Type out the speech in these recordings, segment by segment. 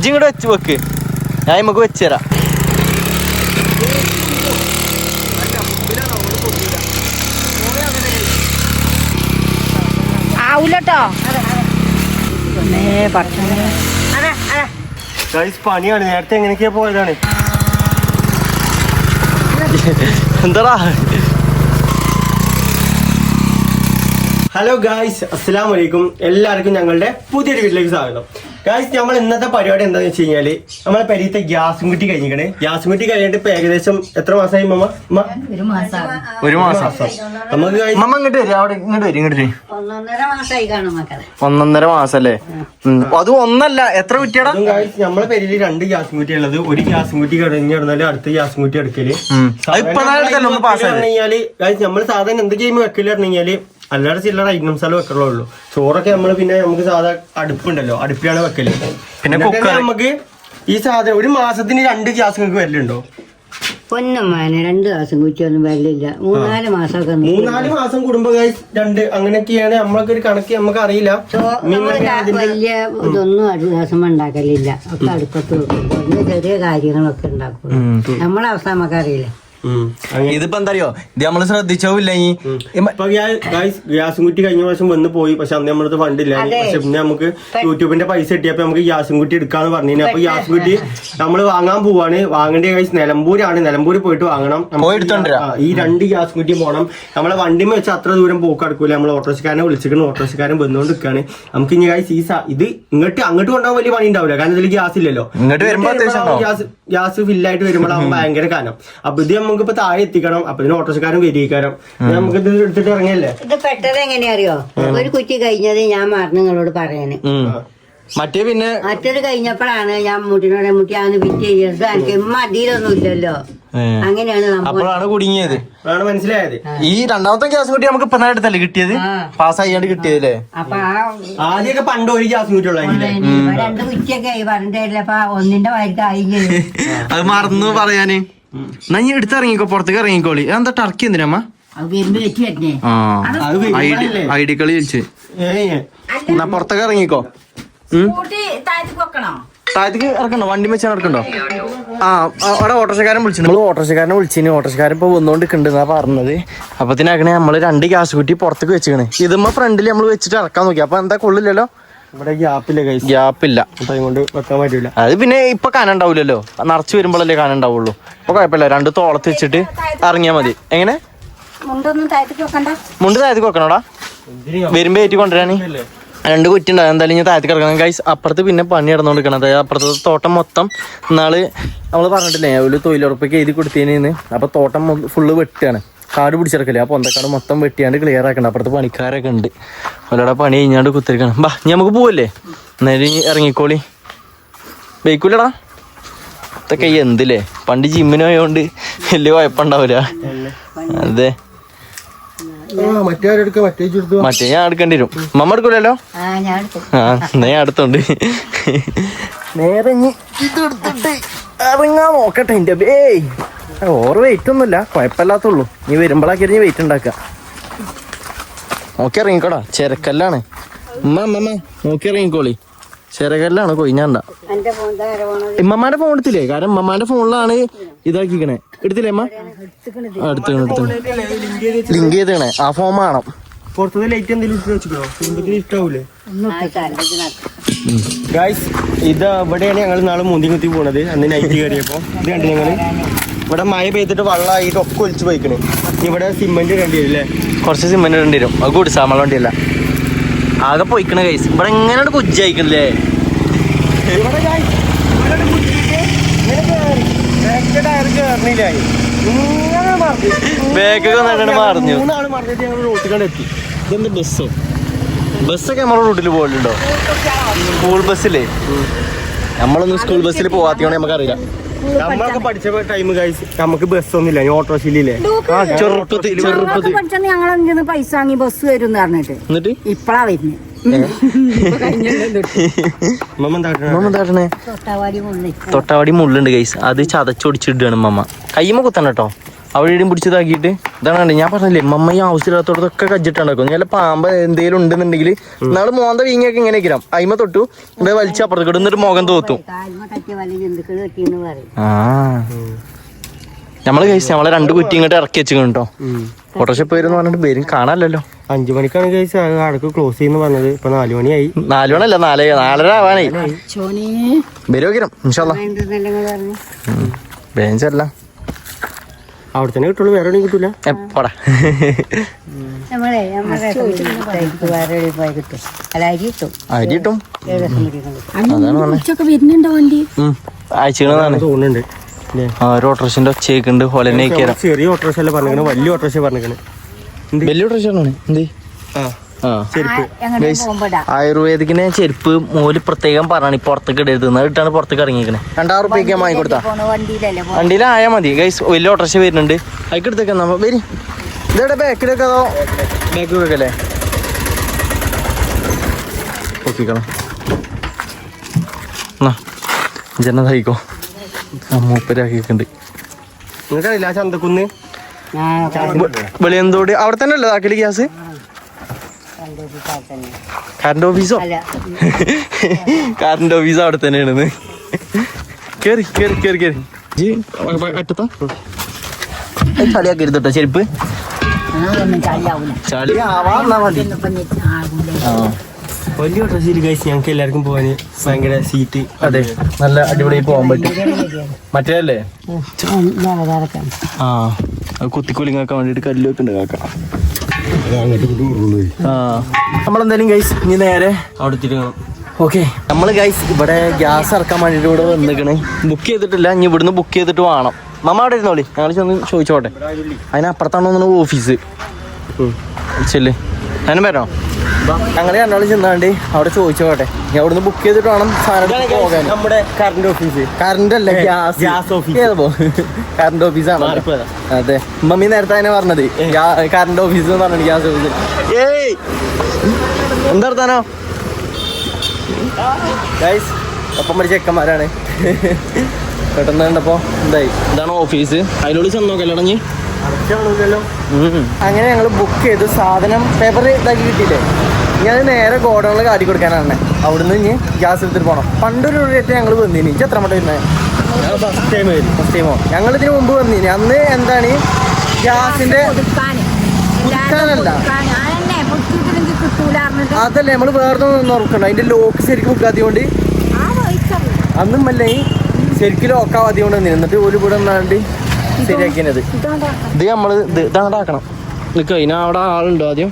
ഇജ്ജ് ഇങ്ങോട്ട് വെച്ച് വെക്ക്. ഞാൻ നമുക്ക് വെച്ച് തരാം. ആവൂലട്ടോ. പണിയാണ്. നേരത്തെ എങ്ങനെയൊക്കെയാ പോയതാണ്. എന്താടാ? ഹലോ ഗായ്സ് അസ്സലാം വലൈക്കും എല്ലാവർക്കും ഞങ്ങളുടെ പുതിയൊരു വീട്ടിലേക്ക് സ്വാഗതം. ഗായ്സ് നമ്മൾ ഇന്നത്തെ പരിപാടി എന്താന്ന് വെച്ച് കഴിഞ്ഞാൽ നമ്മളെ പെരീത്തെ ഗ്യാസും കുറ്റി കഴിഞ്ഞിക്കണേ ഗ്യാസും കുറ്റി കഴിഞ്ഞിട്ട് ഇപ്പൊ ഏകദേശം എത്ര മാസമായി മമ്മ? ഒരു മാസം. ഒരു മാസം. നമുക്ക് മമ്മ ഇങ്ങോട്ട് വരും അവിടെ ഇങ്ങോട്ട് വരും ഇങ്ങോട്ട് വരും. ഒന്നൊന്നര മാസമായി കാണും മക്കളെ. ഒന്നൊന്നര മാസല്ലേ? അത് ഒന്നല്ല എത്ര ഗായ്സ് നമ്മളെ പേരിൽ രണ്ട് ഗ്യാസും കുറ്റി ഉള്ളത്. ഒരു ഗ്യാസും കുറ്റി കഴിഞ്ഞ് കിടന്നാൽ അടുത്ത ഗ്യാസും കുറ്റി എടുക്കൽ. കഴിഞ്ഞാൽ ഗായ്സ് നമ്മൾ സാധാരണ എന്ത് ഗെയിം വെക്കൽ പറഞ്ഞു കഴിഞ്ഞാൽ അല്ലാതെ ചില്ലറ ഐറ്റംസ് എല്ലാം വെക്കലുള്ളൂ ചോറൊക്കെ നമ്മൾ പിന്നെ നമുക്ക് സാധാ അടുപ്പുണ്ടല്ലോ അടുപ്പിലാണ് വെക്കൽ. പിന്നെ നമുക്ക് ഈ സാധനം ഒരു മാസത്തിന് രണ്ട് ഗ്യാസ് നിങ്ങൾക്ക് വരലുണ്ടോ പൊന്നമ്മാനെ രണ്ട് മാസം കുറ്റിയൊന്നും വരലില്ല. മൂന്നാൽ മാസമൊക്കെ. മൂന്നാൽ മാസം ഗൈസ് രണ്ട് അങ്ങനെയൊക്കെയാണ് നമ്മളൊക്കെ ഒരു കണക്ക് നമുക്ക് അറിയില്ല. വലിയ ഇതൊന്നും ദിവസം ഉണ്ടാക്കലില്ല. ഒക്കെ അടുപ്പത്ത് വെക്കും. ചെറിയ കാര്യങ്ങളൊക്കെ ഉണ്ടാക്കും നമ്മളെ അവസ്ഥ നമുക്കറിയില്ല ഇതിപ്പോ എന്താ അറിയോ ഇത് നമ്മൾ ശ്രദ്ധിച്ചോല്ല ഈ ഗ്യാസും കുറ്റി കഴിഞ്ഞ പ്രാവശ്യം വന്ന് പോയി. പക്ഷെ അന്ന് നമ്മളത് ഫണ്ടില്ല. പക്ഷെ പിന്നെ നമുക്ക് യൂട്യൂബിന്റെ പൈസ കിട്ടിയപ്പോ നമുക്ക് ഗ്യാസും കുറ്റി എടുക്കാന്ന് പറഞ്ഞു അപ്പൊ ഗ്യാസും കുറ്റി നമ്മൾ വാങ്ങാൻ പോവാണ്. വാങ്ങേണ്ട ഗൈസ് നിലമ്പൂരാണ്. നിലമ്പൂർ പോയിട്ട് വാങ്ങണം. ഈ രണ്ട് ഗ്യാസ് കുറ്റി പോകണം നമ്മളെ വണ്ടി വെച്ച് അത്ര ദൂരം പോക്ക് അടക്കൂല നമ്മൾ ഓട്ടോറിക്ഷക്കാരനെ വിളിച്ചിരിക്കണം ഓട്ടോറിക്ഷക്കാരൻ വന്നുകൊണ്ട് നിൽക്കാണ് നമുക്ക് ഇനി ഗൈസ് ഈ ഇത് ഇങ്ങോട്ട് അങ്ങോട്ട് കൊണ്ടുപോകാൻ വലിയ പണി ഉണ്ടാവില്ല കാരണം ഇതിൽ ഗ്യാസ് ഇല്ലല്ലോ ഗ്യാസ് ഗ്യാസ് ഫില്ലായിട്ട് വരുമ്പോഴാണ് ഭയങ്കര കാലം അപ്പൊ ഇത് നമുക്ക് ഇപ്പൊ താഴെ എത്തിക്കണം. അപ്പൊ ഇതിന് ഓട്ടോറിക്ഷക്കാരൻ വരികക്കാരം നമുക്ക് ഇത് എടുത്തിട്ട് ഇറങ്ങിയല്ലേ? ഇത് പെട്ടത് എങ്ങനെയാ അറിയോ ഒരു കുറ്റി കഴിഞ്ഞത് ഞാൻ മറന്നു നിങ്ങളോട് പറയാന്. മറ്റേ പിന്നെ മറ്റൊരു കഴിഞ്ഞപ്പോഴാണ് ഞാൻ മുട്ടിനോടെ മുട്ടിയാന്ന് വിറ്റ് ചെയ്തത് എനിക്ക് മതിയിലൊന്നും ഇല്ലല്ലോ അങ്ങനെയാണ് അപ്പോഴാണ് കുടുങ്ങിയത്. അതാണ് മനസ്സിലായത്. ഈ രണ്ടാമത്തെ ഗ്യാസ് കുട്ടി നമുക്ക് ഇപ്പൊ അടുത്തല്ലേ കിട്ടിയത്. പാസ് ആയിട്ട് കിട്ടിയതല്ലേ? അപ്പൊ ആ ആദ്യമൊക്കെ പണ്ട് ഒരു ഗ്യാസ് കുട്ടിയുള്ള രണ്ട് കുറ്റിയൊക്കെ ആയി. പറഞ്ഞിട്ടില്ല അപ്പൊ ഒന്നിന്റെ വയറ്റ് ആയി അത് മറന്നു പറയാന്. എന്നാ നീ എടുത്തിറങ്ങിക്കോ പുറത്തേക്ക് ഇറങ്ങിക്കോളി. എന്താ ടർക്കി എന്തിനമ്മ ഡി ആ. അത് ഐഡി വരുമ്പോഴല്ലേ? ഐഡി കളി ചോദിച്ചു. എന്നാ പുറത്തേക്ക് ഇറങ്ങിക്കോ. താഴത്തേക്ക് ഇറക്കണ്ടോ വണ്ടി വെച്ചാൽ ഇറക്കണ്ടോ? ആ അവിടെ ഓട്ടോറിക്ഷക്കാരൻ വിളിച്ചു നമ്മൾ ഓട്ടോറിക്ഷക്കാരനെ വിളിച്ചിന്. ഓട്ടോറിക്ഷക്കാരൻ ഇപ്പൊ വന്നോണ്ടിരിക്കുന്നുണ്ട് എന്നാ പറഞ്ഞത്. അപ്പത്തിനാക്കണേ നമ്മൾ രണ്ട് ഗ്യാസ് കുറ്റി പുറത്തേക്ക് വെച്ചിക്കണ് ഇതുമ്മ ഫ്രണ്ടിൽ നമ്മൾ വെച്ചിട്ട് ഇറക്കാൻ നോക്കി. അപ്പൊ എന്താ കൊള്ളില്ലല്ലോ? ഇവിടെ ഗ്യാപ്പില്ല കൈസ് ഗ്യാപ്പില്ല. ടൈം കൊണ്ട് വെക്കാൻ പറ്റൂല. അത് പിന്നെ ഇപ്പൊ കാന നിറച്ചു നിറച്ച് വരുമ്പോഴല്ലേ കാന അപ്പൊ കൊഴപ്പില്ല കുഴപ്പമില്ല. രണ്ട് തോളത്ത് വെച്ചിട്ട് ഇറങ്ങിയാ മതി. എങ്ങനെ? മുണ്ടൊന്നും താഴ്ത്തി വെക്കണ്ട. മുണ്ട് താഴത്തേക്ക് വെക്കണോടാ? വരുമ്പോ ഏറ്റി കൊണ്ടുവരാണി രണ്ട് കുറ്റി ഉണ്ടാവും എന്തായാലും ഞാൻ താഴത്തേക്ക് ഇറങ്ങണം കൈസ് അപ്പുറത്ത് പിന്നെ പണി നടന്നുകൊണ്ടിരിക്കണം. അതായത് അപ്പുറത്തെ തോട്ടം മൊത്തം നാൾ നമ്മൾ പറഞ്ഞിട്ടില്ലേ ഒരു തൊഴിലുറപ്പൊക്കെ എഴുതി കൊടുത്തതിന് അപ്പൊ തോട്ടം ഫുള്ള് വെട്ടുകയാണ് കാട് പിടിച്ചിറക്കില്ലേ? ആ പൊന്തക്കാട് മൊത്തം വെട്ടിയാണ്ട് ക്ലിയർ ആക്കണം അപ്പുറത്ത് പണിക്കാരൊക്കെ ഉണ്ട്. അവരുടെ പണി കഴിഞ്ഞാണ്ട് കുത്തിരിക്കണം. ബാ ഇനി നമുക്ക് പോവല്ലേ? എന്നാലും ഇറങ്ങിക്കോളി. ബൈക്കൂലടാ. ഇതൊക്കെ എന്തില്ലേ? പണ്ട് ജിമ്മിന് പോയോണ്ട് വലിയ കുഴപ്പമുണ്ടാവില്ല അതെ. ആ മറ്റേ ഞാൻ എടുക്കേണ്ടി വരും. മമ്മ എടുക്കൂലല്ലോ? ആ എന്നാ ഞാൻ അടുത്തുണ്ട് നേരെ ഇതെടുത്തിട്ട് ഇത് എടുത്തിട്ട് ഇറങ്ങാൻ നോക്കട്ടെ എന്റെ ഏയ്. ഓറ് വെയിറ്റ് ഒന്നുമില്ല. കുഴപ്പമില്ലാത്തുള്ളൂ. നീ വരുമ്പോഴാക്കി നീ വെയിറ്റ് ഉണ്ടാക്കുക. നോക്കി ഇറങ്ങിക്കോടാ. ചെരക്കല്ലാണ്. ഉമ്മ അമ്മമ്മ നോക്കി ഇറങ്ങിക്കോളി. ചെരക്കല്ലാണ് കൊയിഞ്ഞാണ്ട ഇമ്മമാന്റെ ഫോൺ എടുത്തില്ലേ? കാരണം ഇമ്മമാന്റെ ഫോണിലാണ് ഇതാക്കിക്കണേ. എടുത്തില്ലേ അമ്മ എടുത്തേ എടുത്തു ലിങ്ക് ചെയ്തേണേ ആ ഫോൺ വേണം. പുറത്തത് ലൈറ്റ് എന്തെങ്കിലും ഇട്ട് വെച്ചിട്ടോ? കുടുംബത്തിന് ഇഷ്ടാവൂലേ ആയിട്ടാണ് ഗായ്സ് ഇത് ഇവിടെയാണ് ഞങ്ങൾ നാളെ മുന്തി കുത്തി പോണത്. അന്ന് നൈറ്റ് കയറിയപ്പോ ഇത് കണ്ടു ഞങ്ങൾ ഇവിടെ മഴ പെയ്തിട്ട് വെള്ളമായിട്ട് ഒക്കെ ഒലിച്ചു പോയിക്കണ്. ഇവിടെ സിമെന്റ് കണ്ടി അല്ലേ കുറച്ച് സിമെന്റ് ഇടേണ്ടി വരും. അത് കൂടി സാമള വണ്ടിയല്ല. ആകെ പോയിക്കണ കൈസ് ഇവിടെ എങ്ങനെയാണ് കുജ്ജായിക്കണല്ലേ മറിഞ്ഞു. ഞങ്ങൾ റോട്ടിൽ ബസ്സോ ബസ്സൊക്കെ പോകലുണ്ടോ സ്കൂൾ ബസ്സിലേ നമ്മളൊന്നും സ്കൂൾ ബസ്സിൽ പോവാത്തോണ്ട് നമുക്കറിയില്ല. നമ്മളൊക്കെ പഠിച്ച ടൈം ഗൈസ് നമുക്ക് ബസ് ഒന്നുമില്ല ഓട്ടോശീലില്ലേ ആ ചെറുപ്പത്തിൽ ചെറുപ്പത്തിൽ പഠിച്ചത് ഞങ്ങൾ എന്തിനു പൈസ വാങ്ങി ബസ് വരും പറഞ്ഞിട്ട്. എന്നിട്ട്? ഇപ്പഴാ വരുന്നത് തൊട്ടാവാടി മുള്ളി തൊട്ടാവടി മുള്ളുണ്ട് ഗൈസ് അത് ചതച്ചൊടിച്ചിടുകയാണ് മമ്മ കയ്യുമ്മ കുത്തണം കേട്ടോ. അവിടെ ഇടിയും പിടിച്ചതാക്കിയിട്ട്. ഇതാണ് കണ്ടത്. ഞാൻ പറഞ്ഞില്ലേ മമ്മ ഈ ആവശ്യമില്ലാത്തോടത്തൊക്കെ കജ്ജിട്ടുണ്ടാക്കും നല്ല പാമ്പ് എന്തെങ്കിലും ഉണ്ടെന്നുണ്ടെങ്കിൽ നാളെ മോന്ത വീങ്ങിയൊക്കെ ഇങ്ങനെ ഇരിക്കണം. അയിമ തൊട്ടു ഇവിടെ വലിച്ച് അപ്പുറത്തേക്ക് എന്നിട്ട് മുഖം തോത്തു. ആ. നമ്മൾ കഴിച്ചു നമ്മളെ രണ്ട് കുറ്റി ഇങ്ങോട്ട് ഇറക്കി വെച്ചു കേട്ടോ ഓട്ടോറിക്ഷ പേരെന്ന് പറഞ്ഞിട്ട് പേരും കാണാനല്ലോ അഞ്ചു മണിക്കാണ് കഴിച്ച അടക്ക് ക്ലോസ് ചെയ്യുന്ന പറഞ്ഞത്. ഇപ്പൊ നാലു മണിയായി. നാലു മണിയല്ല നാല് നാലര ആവാനായി. വരുവക്കിരം ഇൻഷാല്ല ബേഞ്ചല്ല അവിടെ തന്നെ കിട്ടുള്ളൂ വേറെ എവിടെയും കിട്ടൂല. എപ്പടാ നമ്മളെ പോയി കിട്ടും. അല്ല അരി കിട്ടും. അരി കിട്ടും? ഏഴ് ദിവസം പിടിക്കണം ഉച്ചയ്ക്ക് വരുന്നുണ്ടോ വണ്ടി? ഉം. തോന്നുന്നുണ്ട്. ഒരു ഓട്ടോറിക്ഷന്റെ ഒച്ചയൊക്കെയുണ്ട് ഹോലന്നെ ചെറിയ ഓട്ടോറിക്ഷ അല്ല പറഞ്ഞിരിക്കണേ വലിയ ഓട്ടോറിക്ഷ പറഞ്ഞിരിക്കണേ. വലിയ ഓട്ടോറിക്ഷ ആണ് എന്ത്? ആ. ചെരുപ്പ്. ആയുർവേദിക്കിനെ ചെരുപ്പ് മോൽ പ്രത്യേകം പറഞ്ഞാണ് ഈ പുറത്തേക്ക് ഇടരുത്. എന്ന് ഇട്ടാണ് പുറത്തേക്ക് ഇറങ്ങിയിരിക്കുന്നത് രണ്ടായിരം റുപ്യക്ക് വാങ്ങി കൊടുത്താ? ആയാൽ മതി. ഗൈസ് വലിയ ഓട്ടർഷ വരുന്നുണ്ട്. അതിക്ക് എടുത്തേക്കാം നമ്മ വരി. ഇതെവിടെ? ബാക്കിലൊക്കെ അതോ? ബാക്ക് വെക്കല്ലേ നോക്കിക്കണം എന്നാ ജന തയ്ക്കോ ആ മൂപ്പരാക്കിയിട്ടുണ്ട് നിങ്ങൾക്കറിയില്ല ചന്തക്കുന്ന്? വെളിയന്തോട്. അവിടെ തന്നെ അല്ലേ താക്കൽ ഗ്യാസ്? കറണ്ട് ഓഫീസോ കറണ്ട് ഓഫീസോ അവിടെ തന്നെയാണ് കേറി കേറി കേറി കേറി. അറ്റത്താ? ചളിയാക്കി ഇരുത്തട്ടോ ചെരുപ്പ്. വലിയ കഴിച്ച് ഞങ്ങൾക്ക് എല്ലാവർക്കും പോവാന് ഭയങ്കര സീറ്റ് അതെ നല്ല അടിപൊളി പോവാൻ പറ്റും. മറ്റേ അല്ലേ? ആ. കുത്തിക്കൊലിങ്ങാക്കാൻ വേണ്ടിട്ട് കല്ല് വെക്കുന്നുണ്ട് കാക്ക. നമ്മളെന്തായാലും ഗൈസ് ഇനി നേരെ അവിടെ തിരികണം ഓക്കെ നമ്മൾ ഗൈസ് ഇവിടെ ഗ്യാസ് ഇറക്കാൻ വേണ്ടിയിട്ട് ഇവിടെ വന്നിക്കണ് ബുക്ക് ചെയ്തിട്ടില്ല ഇനി ഇവിടുന്ന് ബുക്ക് ചെയ്തിട്ട് വേണം. മമ്മ അവിടെ ഇരുന്നോളി ഞങ്ങൾ ചെന്ന് ചോദിച്ചോട്ടെ. അതിനപ്പുറത്താണ് ഓഫീസ് ചെല്ലേ. ഞാനും വരണോ ഞങ്ങൾ രണ്ടാളും ചെന്നാണ്ട് അവിടെ ചോദിച്ചോട്ടെ ഞാൻ അവിടുന്ന് ബുക്ക് ചെയ്തിട്ട് വേണം സാധനം പോകാൻ. നമ്മുടെ കറണ്ട് ഓഫീസ് കറണ്ട് അല്ല? ഗ്യാസ്. Gas office. ഏതോ കറണ്ട് ഓഫീസാണ്. അതെ. മമ്മി നേരത്തെ തന്നെ പറഞ്ഞത് കറണ്ട് ഓഫീസ് എന്ന് പറഞ്ഞു ഗ്യാസ് ഓഫീസ് ഏയ്! എന്താ വർത്താനോ? ഗൈസ് ഒപ്പം പഠിച്ച ചെക്കന്മാരാണ്. പെട്ടെന്ന് കണ്ടപ്പോ എന്തായി ഇതാണ് ഓഫീസ് അതിലോട് ചെന്നോ അടച്ചാണല്ലോ അങ്ങനെ ഞങ്ങൾ ബുക്ക് ചെയ്തു. സാധനം പേപ്പർ ഇതാക്കി കിട്ടിയില്ലേ? ഞാൻ നേരെ ഗോഡൗണിൽ കാട്ടി കൊടുക്കാനാണ്. അവിടുന്ന് ഇനി ഗ്യാസ് എടുത്തിട്ട് പോകണം പണ്ടൊരു റേറ്റ് ഞങ്ങൾ വന്നിനി. ഇനി എത്ര മട്ടം വരുന്നത് ഫസ്റ്റ് ടൈം ഫസ്റ്റ് ടൈമോ ഞങ്ങൾ ഇതിന് മുമ്പ് വന്നിനി. അന്ന് എന്താണ് ഗ്യാസിന്റെ കുത്താനല്ല അതല്ലേ നമ്മൾ വേറെ നോക്കണം അതിന്റെ ലോക്ക് ശരിക്കും വെക്കാത്തതുകൊണ്ട് അന്നും അല്ലേ ശരിക്കും ലോക്കാവാതി കൊണ്ട് വന്നിരുന്നിട്ട് ഒരു ഇവിടെ നിന്നാണ്ട് ശരിയാക്കിയത്. ഇത് നമ്മൾ ഇത് ഇതാണ് ആക്കണം നിൽക്കുക അതിന് അവിടെ ആളുണ്ടോ ആദ്യം?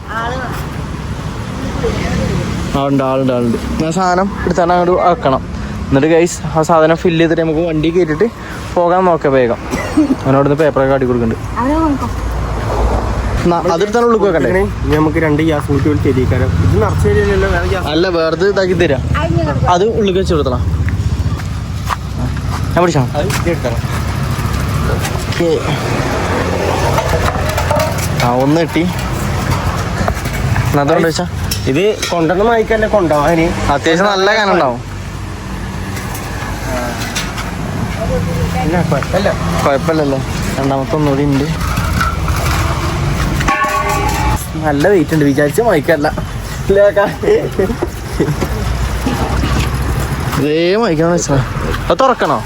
ആളുണ്ട് ആളുണ്ട് ആളുണ്ട്. ഞാൻ സാധനം എടുത്താണ് അങ്ങോട്ട് ആക്കണം. എന്നിട്ട് ഗൈസ് ആ സാധനം ഫില്ല് ചെയ്തിട്ട് നമുക്ക് വണ്ടി കയറ്റിട്ട് പോകാൻ നോക്കാം വേഗം. അവനോട് പേപ്പറൊക്കെ കാട്ടി കൊടുക്കുന്നുണ്ട്. ന- അതെടുത്താണ് ഉള്ളിൽ വെക്കണ്ടേ ഇനി നമുക്ക് രണ്ട് ഗ്യാസ് ഇത് അല്ല വേറെ ഇതാക്കി തരാം. അത് ഉള്ളിൽ വെച്ച് കൊടുത്തണം. ഞാൻ പിടിച്ചാ എടുക്കണം ആ ഒന്ന് കിട്ടി. അതുകൊണ്ട് വെച്ചാ ഇത് കൊണ്ടുവന്ന മായിക്കല്ലേ കൊണ്ടുപോകാന് അത്യാവശ്യം നല്ല കാനം ഉണ്ടാവും കുഴപ്പമില്ലല്ലോ. രണ്ടാമത്തെ ഒന്നുകൂടി ഉണ്ട്. നല്ല വെയിറ്റ് ഉണ്ട്. വിചാരിച്ച മൈക്കല്ല ഇതേ മൈക്കാന്ന് വെച്ചാ. അത് തുറക്കണോ?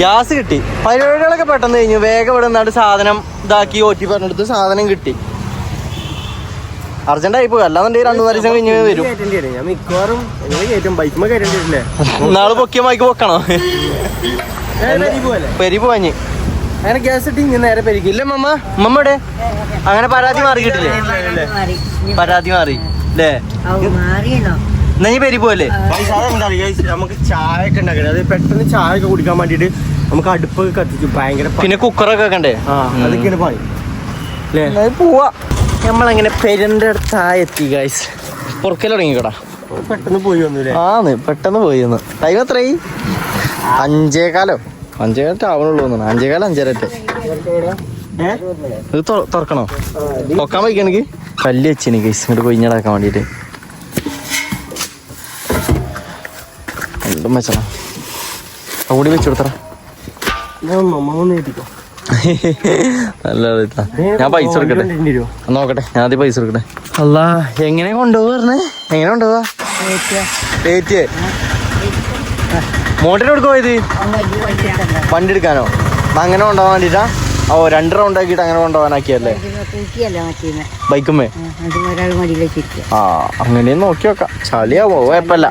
ഗ്യാസ് കിട്ടി. പരിപാടികളൊക്കെ പെട്ടെന്ന് കഴിഞ്ഞു. വേഗം ഇവിടെ നിന്നാണ് സാധനം ഇതാക്കി ഓറ്റി പറഞ്ഞെടുത്ത് സാധനം കിട്ടി. അർജന്റായി പോയി. അല്ലാന്നുണ്ടെങ്കിൽ രണ്ടു മൂന്ന് ദിവസം കഴിഞ്ഞ് വരും. നാളെ പൊക്കിയ മൈക്ക് പൊക്കണോ? പെരി പോവാഞ്ഞ് അങ്ങനെ ഗ്യാസ് ഇട്ടി ഇനി നേരെ പെരിക്കും ഇല്ലേ മമ്മ. മമ്മടെ അങ്ങനെ പരാതി മാറി. കിട്ടില്ലേ പരാതി മാറി. അല്ലേ മാറിയല്ലോ. നീ പേര് പോലേ നമുക്ക് ചായ ഒക്കെ ഉണ്ടാക്കണേ അത് പെട്ടെന്ന് ചായ ഒക്കെ കുടിക്കാൻ വേണ്ടിട്ട് നമുക്ക് അടുപ്പൊക്കെ കത്തിച്ചു ഭയങ്കര പിന്നെ കുക്കറൊക്കെ വെക്കണ്ടേ? ആ അതൊക്കെയാണ് അല്ലേ? എന്നാ പോവാ. നമ്മളങ്ങനെ പെരന്റെ അടുത്തായി എത്തി ഗൈസ് പുറക്കൽ തുടങ്ങിക്കോടാ. പെട്ടെന്ന് പോയി വന്നു ആന്ന് പെട്ടെന്ന് പോയി വന്നു. ടൈം എത്രയായി അഞ്ചേകാലോ? അഞ്ചേകാലത്ത് ആവണുള്ളൂ തോന്നുന്നു. അഞ്ചേകാലം അഞ്ചരട്ടെ? ഇത് തുറക്കണോ? പൊക്കാൻ വയ്ക്കണെങ്കിൽ കല്ല് വെച്ചിന് ഗൈസ് ഇങ്ങോട്ട് കൊയിഞ്ഞടാക്കാൻ വേണ്ടിയിട്ട്. രണ്ടും വെച്ചണം കൂടി വെച്ചു കൊടുത്തറ നല്ലത്. ഞാൻ പൈസ കൊടുക്കട്ടെ. നോക്കട്ടെ. ഞാൻ ആദ്യം പൈസ കൊടുക്കട്ടെ. അല്ല എങ്ങനെ പറഞ്ഞേ? എങ്ങനെ കൊണ്ടുപോവാ മോട്ടറിന് കൊടുക്കുമോ ഇത്? വണ്ടി എടുക്കാനോ? അങ്ങനെ കൊണ്ടുപോകാൻ വേണ്ടിട്ടാ. ഓ രണ്ട് റൗണ്ട് ആക്കിയിട്ട് അങ്ങനെ കൊണ്ടുപോകാനാക്കിയല്ലേ? ബൈക്കുമേ ആ അങ്ങനെ നോക്കി നോക്കാം. ചളിയാവോ? കുഴപ്പമില്ല.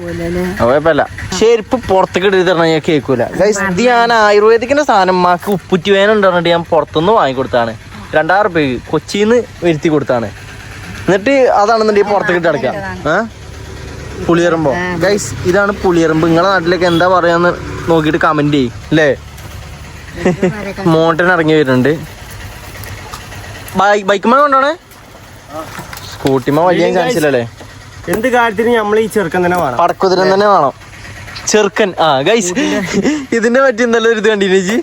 കുഴപ്പമില്ല. ചെരുപ്പ് പുറത്തേക്ക് ഇട്ട് തരണം ഞാൻ കേൾക്കൂല ഇത് ഞാൻ ആയുർവേദിക്കിന്റെ സാധനം മാക്ക് ഉപ്പുറ്റി വേനുണ്ട് പറഞ്ഞിട്ട് ഞാൻ പുറത്തുനിന്ന് വാങ്ങിക്കൊടുത്താണ്. രണ്ടായിരം റുപ്യക്ക് കൊച്ചിന്ന് വരുത്തി കൊടുത്താണ്. എന്നിട്ട് അതാണെന്നുണ്ടെങ്കിൽ പുറത്തേക്ക് ഇട്ട് അടക്കാം പുളിയറമ്പോ ഗൈസ് ഇതാണ് പുളിയറമ്പ് നിങ്ങളെ നാട്ടിലേക്ക് എന്താ പറയാന്ന് നോക്കിയിട്ട് കമന്റ് ചെയ്യും. അല്ലേ? മോട്ടൻ ഇറങ്ങി വരുന്നുണ്ട്. ബൈക്ക് ബൈക്കുമ്മ കൊണ്ടാണ്? സ്കൂട്ടിമ്മ വലിയ ചാൻസ് ഇല്ലല്ലേ? എന്ത് കാര്യത്തിന് നമ്മൾ ഈ ചെറുക്കൻ തന്നെ വേണം? പടക്കുതിരൻ തന്നെ വേണം. ചെറുക്കൻ. ആ ഗൈസ് ഇതിനെ പറ്റി ഇന്നലെ ഒരു ഇത് കണ്ടില്ലേ ജി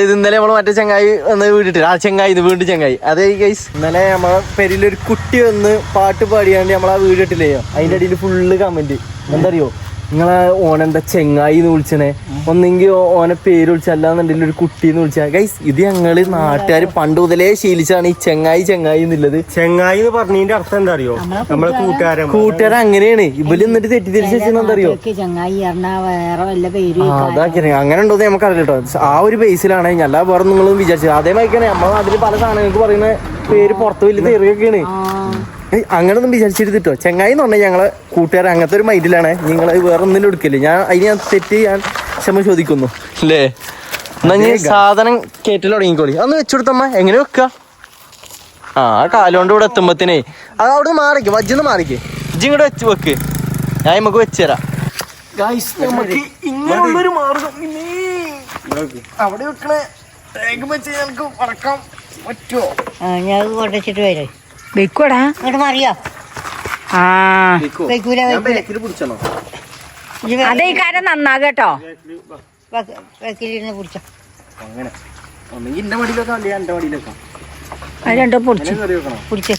ഇത് ഇന്നലെ നമ്മൾ മറ്റേ ചങ്ങായി വന്ന് വീട്ടിട്ട് ആ ചങ്ങായി ഇത് വീണ്ടും ചങ്ങായി. അതേ ഗൈസ് ഇന്നലെ നമ്മളെ പെരിലൊരു ഒരു കുട്ടി വന്ന് പാട്ട് പാടിയാണ്ട് നമ്മളാ വീടിട്ടില്ലേ അതിന്റെ അടിയിൽ ഫുള്ള് കമന്റ് എന്താ അറിയോ? നിങ്ങളെ ഓനെന്താ ചെങ്ങായി എന്ന് വിളിച്ചണേ? ഒന്നെങ്കിൽ ഓനെ പേര് വിളിച്ചല്ലാന്നുണ്ടെങ്കിൽ ഒരു കുട്ടി എന്ന് വിളിച്ചാൽ ഗൈസ് ഇത് ഞങ്ങൾ നാട്ടുകാർ പണ്ട് മുതലേ ശീലിച്ചാണ് ഈ ചെങ്ങായി ചെങ്ങായി എന്നുള്ളത്. ചെങ്ങായി എന്ന് പറഞ്ഞതിന്റെ അർത്ഥം എന്താ അറിയോ? നമ്മളെ കൂട്ടുകാരൻ കൂട്ടുകാരൻ അങ്ങനെയാണ്. ഇവർ എന്നിട്ട് തെറ്റിദ്ധരിച്ച് വെച്ചാൽ എന്താ അറിയോ? ചങ്ങായി അതാക്കി അങ്ങനെ ഉണ്ടോ നമുക്ക് അറിയില്ല കേട്ടോ ആ ഒരു ബേസിലാണ് അല്ല വേറെ നിങ്ങളും വിചാരിച്ചത് അതേമാതിരി നമ്മളെ നാട്ടിൽ പല സാധനങ്ങൾക്ക് പറയുന്ന പേര് പുറത്ത് വലിയ തെറിയൊക്കെയാണ്. അങ്ങനൊന്നും വിചാരിച്ചിരുത്തിട്ടോ ചെങ്ങായി എന്ന് പറഞ്ഞാൽ ഞങ്ങളെ കൂട്ടുകാർ അങ്ങനത്തെ ഒരു മൈൻഡിലാണ് നിങ്ങൾ വേറെ ഒന്നിനും എടുക്കില്ല. ഞാൻ അതിന് ഞാൻ തെറ്റ് ചെയ്യാൻ ക്ഷമ ചോദിക്കുന്നു. അല്ലേ എന്നാ ഞാൻ സാധനം കേട്ടിൽ തുടങ്ങിക്കോളി. അന്ന് വെച്ചുകൊടുത്തമ്മ എങ്ങനെ വെക്ക? ആ ആ കാലുകൊണ്ട് ഇവിടെ എത്തുമ്പത്തിനേ. അത് അവിടെ മാറിക്ക്. വജ്ജിന്ന് മാറിക്ക്. ഇജ്ജി ഇങ്ങോട്ട് വെച്ച് വെക്ക്. ഞാൻ നമുക്ക് വെച്ചുതരാം. ഇങ്ങനെയുള്ളൊരു മാർഗം അവിടെ വെക്കണേ. ഞങ്ങൾക്ക് വറക്കാം പറ്റുമോ ഞാൻ കൊണ്ടുവച്ചിട്ട് വരും. വെക്കൂടാ ഇങ്ങോട്ട് മാറിയോ? ആ. വെക്കൂല അതേ കാര്യം വെക്കിലിരുന്ന് പിടിച്ചോ അങ്ങനെ. ഒന്നെങ്കിൽ എന്റെ മടിയിലൊക്കെ അല്ലേ എന്റെ മടിയിലൊക്കെ. അത് രണ്ടും പൊടിച്ചു. പിടിച്ച്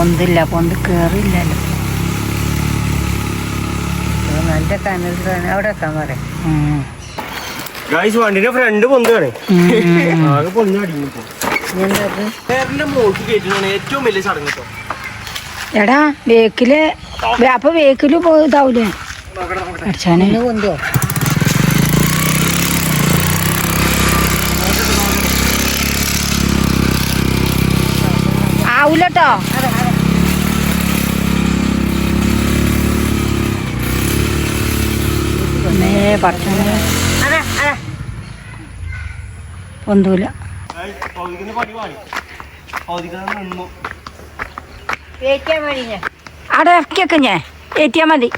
പൊന്തില്ല പൊന്ത് കയറിയില്ലല്ലോ നല്ല കനലാണ് അവിടെ എത്താൻ പറയാം. ഗായ്സ് വണ്ടിന്റെ ഫ്രണ്ട് പൊന്താണ് ആകെ പൊന്നടിഞ്ഞിപ്പോ ഏറ്റവും വലിയ ചടങ്ങ് എടാ വേക്കിൽ അപ്പൊ വേക്കിൽ ഇതാവൂലേ? അടിച്ചാനെ. ഇന്ന് ആവൂലട്ടോ. ഞാൻ. അവിടെ ഇറക്കിയൊക്കെ ഞാൻ. ഏറ്റിയാ മതി.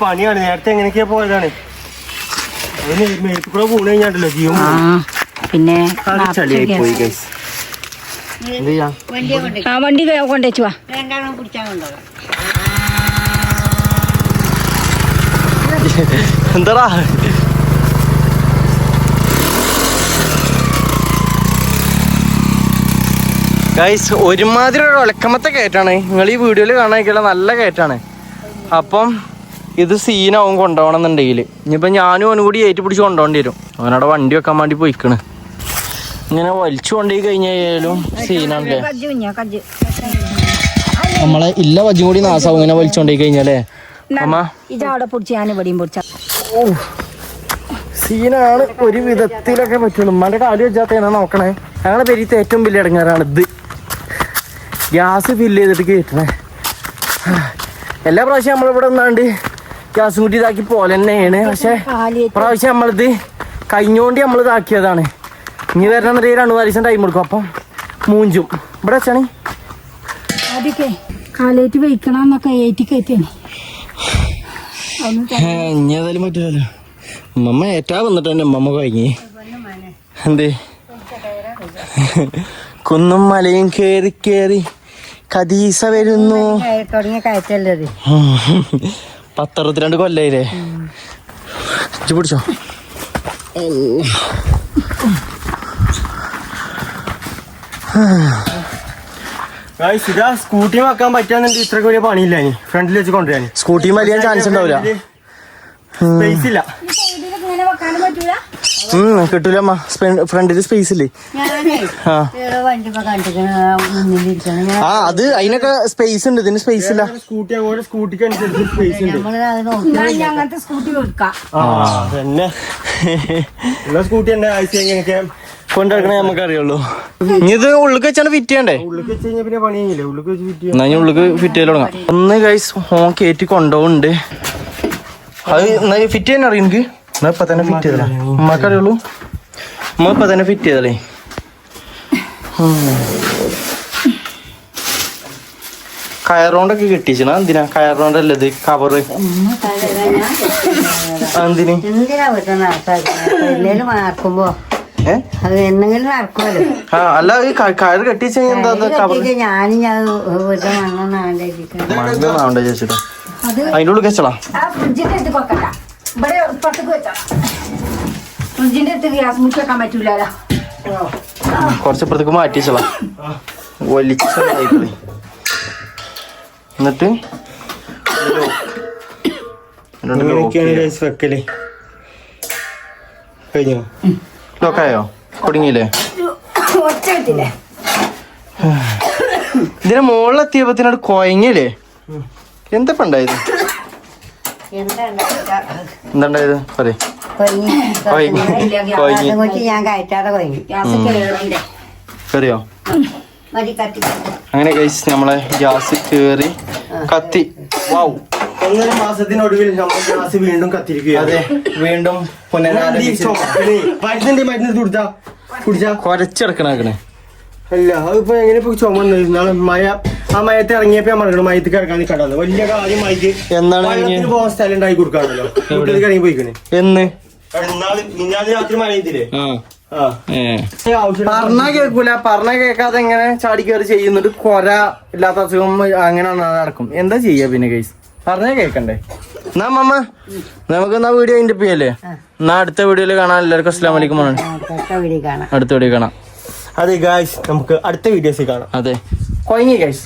പണിയാണ്. നേരത്തെ എങ്ങനെയൊക്കെയാ പോയതാണ്? കഴിഞ്ഞാണ്ടല്ലോ ജീവൻ പിന്നെ ചളിയായി പോയി ഗൈസ്. ആ വണ്ടി കൊണ്ടുവച്ചു വാ. എന്താടാ? ഗൈസ് ഒരുമാതിരി ഒരു ഒലക്കമത്തെ കയറ്റാണ്. നിങ്ങൾ ഈ വീഡിയോയിൽ കാണാൻ നല്ല കയറ്റാണ്. അപ്പം ഇത് സീനാവും കൊണ്ടുപോകണം എന്നുണ്ടെങ്കിൽ ഇനിയിപ്പോൾ ഞാനും അവനും കൂടി ഏറ്റി പിടിച്ച് കൊണ്ടുപോകേണ്ടി വരും. അവനവിടെ വണ്ടി വെക്കാൻ വേണ്ടി പോയിക്കണ്. ഇങ്ങനെ വലിച്ചു കൊണ്ടുപോയി കഴിഞ്ഞാലും സീനാണല്ലേ നമ്മളെ ഇല്ല വജ്ജും കൂടി നാസാവും ഇങ്ങനെ വലിച്ചുകൊണ്ടുപോയി കഴിഞ്ഞാലേ. അമ്മ. ഇത് അവിടെ പൊടിച്ച് ഞാൻ ഇവിടെയും പൊടിച്ച. സീനാണ് ഒരു വിധത്തിലൊക്കെ പറ്റുള്ളൂ. ഉമ്മാന്റെ കാലി വെച്ചാത്തേനാ നോക്കണേ. ഞങ്ങളെ പെരീത്തെ ഏറ്റവും വലിയ ഇടങ്ങാറാണ് ഇത്. ഗ്യാസ് ഫില്ല് ചെയ്തിട്ട് കയറ്റണേ എല്ലാ പ്രാവശ്യം നമ്മളിവിടെ ഒന്നാണ്ട് ഗ്യാസ് കൂട്ടി ഇതാക്കി പോലെ തന്നെയാണ് പക്ഷെ പ്രാവശ്യം നമ്മളിത് കഴിഞ്ഞോണ്ട് നമ്മൾ ഇതാക്കിയതാണ്. ഇനി വരണമെന്നുണ്ടെങ്കിൽ രണ്ടു മൂന്ന് ദിവസം ടൈം എടുക്കും. അപ്പം മൂഞ്ചും. ഇവിടെ വെച്ചാണേ. അതൊക്കെ കാലേറ്റ് വയ്ക്കണമെന്നൊക്കെ ഏറ്റി കയറ്റിയാണ് ഇനി ഏതായാലും പറ്റില്ലല്ലോ ഉമ്മമ്മ ഏറ്റാ വന്നിട്ട് തന്നെ ഉമ്മമ്മ കഴിഞ്ഞ് എന്തേ? കുന്നും മലയും കേറി കേറി കദീസ വരുന്നു. പത്തറുപത്തിരണ്ട് കൊല്ലായില്ലേ? പിടിച്ചോ. ഗൈസ് ഇതാ സ്കൂട്ടി വെക്കാൻ പറ്റാന്നുണ്ട് ഇത്ര വലിയ പണിയില്ല ഇനി. ഫ്രണ്ടിൽ വെച്ച് കൊണ്ടുവരാൻ. സ്കൂട്ടി വലിയ ചാൻസ് ഉണ്ടാവില്ല. സ്പേസ് ഇല്ല. ഫ്രണ്ടിൽ സ്പേസ് ഇല്ലേ? ആ. അത് അതിനൊക്കെ സ്പേസ് ഉണ്ട്. ഇതിന് സ്പേസ് ഇല്ല. സ്കൂട്ടി ഓരോ സ്കൂട്ടിക്ക് അനുസരിച്ച് സ്പേസ് ഉണ്ട്. സ്കൂട്ടി തന്നെ ഉള്ള സ്കൂട്ടി തന്നെ ആഴ്ച എങ്ങനെയൊക്കെ കൊണ്ടിറക്കണേ നമുക്ക് അറിയുള്ളൂ ഇനി ഇത് ഉള്ളിൽ വെച്ചാണ് ഫിറ്റ് ചെയ്യണ്ടേ? ഉള്ളിൽ വെച്ച് കഴിഞ്ഞാൽ പിന്നെ വെച്ച് ഫിറ്റ് എന്നാ ഞാൻ ഉള്ളിൽ ഫിറ്റ് ചെയ്ത് തുടങ്ങാം. ഒന്ന് ഗൈസ് ഹോം കയറ്റി കൊണ്ടുപോകുന്നുണ്ട് അത് എന്നാ ഫിറ്റ് ചെയ്യാൻ അറിയും എനിക്ക് എന്നാ ഇപ്പൊ തന്നെ ഫിറ്റ് ചെയ്തല്ലേ ഉമ്മക്ക് അറിയുള്ളൂ ഉമ്മ ഇപ്പൊ തന്നെ ഫിറ്റ് ചെയ്തല്ലേ കയറോണ്ടൊക്കെ കിട്ടിച്ചാ എന്തിനാ? കയറോണ്ടല്ലേ ഇത് കവറ് എന്തിനു? എന്തിനാ വീട്ടിൽ എല്ലേലും അല്ല ഈ കയറ് കെട്ടിച്ച് മണ്ണാവണ്ട ചേച്ചിട്ടാ അത് അതിന്റെ ഉള്ളിൽ വെച്ചടാ കുറച്ച് ഇപ്പുറത്തേക്ക് എന്നിട്ട്? വെക്കൽ. കഴിഞ്ഞോ? ലോക്കായോ കുടുങ്ങിയില്ലേ ഇതിന്റെ കിട്ടില്ലേ ഇതിനോട് കൊയങ്ങില്ലേ എന്താ ഉണ്ടായത് എന്താ എന്താണ്ടായത് പറയ. കൊയങ്ങി. കൊയങ്ങി. അതുകൊണ്ട് ഞാൻ കയറ്റാതെ കൊയങ്ങി. ഗ്യാസ് കേറിന്റെ കറിയോ? മതി കത്തി. അങ്ങനെ കഴിച്ച് നമ്മളെ ഗ്യാസ് കേറി കത്തി. വാവ് ഒന്നര മാസത്തിനൊടുവിൽ നമ്മൾ ഗ്യാസ് വീണ്ടും കത്തിരിക്കുകയാണ്. അതെ വീണ്ടും പുനരാരംഭിച്ച് മരുന്നുണ്ട് മരുന്ന് കുടിച്ചാ? കുടിച്ചാ? കൊരച്ചെടുക്കണേ അല്ല അതിപ്പോ എങ്ങനെ ഇപ്പൊ ചുമന്ന് നാളെ മഴ ആ മയത്ത് ഇറങ്ങിയപ്പോ ഞാൻ പറഞ്ഞു മയത്ത് കിടക്കാൻ നിൽക്കണ്ടെന്ന് വലിയ കാര്യം മയക്ക് എന്നാണ്? പോകാൻ സ്ഥലം ഉണ്ടായി കൊടുക്കാണല്ലോ. കുട്ടികൾക്ക് ഇറങ്ങി പോയിക്കണേ. എന്ന്? ഇന്നാൾ മിഞ്ഞാന്ന് രാത്രി മഴ ചെയ്തില്ലേ പറഞ്ഞാ കേൾക്കൂല പറഞ്ഞാ കേൾക്കാതെ എങ്ങനെ ചാടി കയറി ചെയ്യുന്നുണ്ട് കൊര ഇല്ലാത്ത അസുഖം അങ്ങനെ നടക്കും. എന്താ ചെയ്യാ പിന്നെ കേസ് പറഞ്ഞാ കേക്കണ്ടേ? എന്നാ മമ്മ നമുക്ക് എന്നാ വീഡിയോ അതിന്റെ ചെയ്യല്ലേ? എന്നാ അടുത്ത വീഡിയോയിൽ കാണാം. എല്ലാവർക്കും അസ്ലാം വലൈക്കും അടുത്ത വീഡിയോ കാണാം. അതെ ഗായ്സ് നമുക്ക് അടുത്ത വീഡിയോസിൽ കാണാം. അതെ. കൊയങ്ങി ഗൈസ്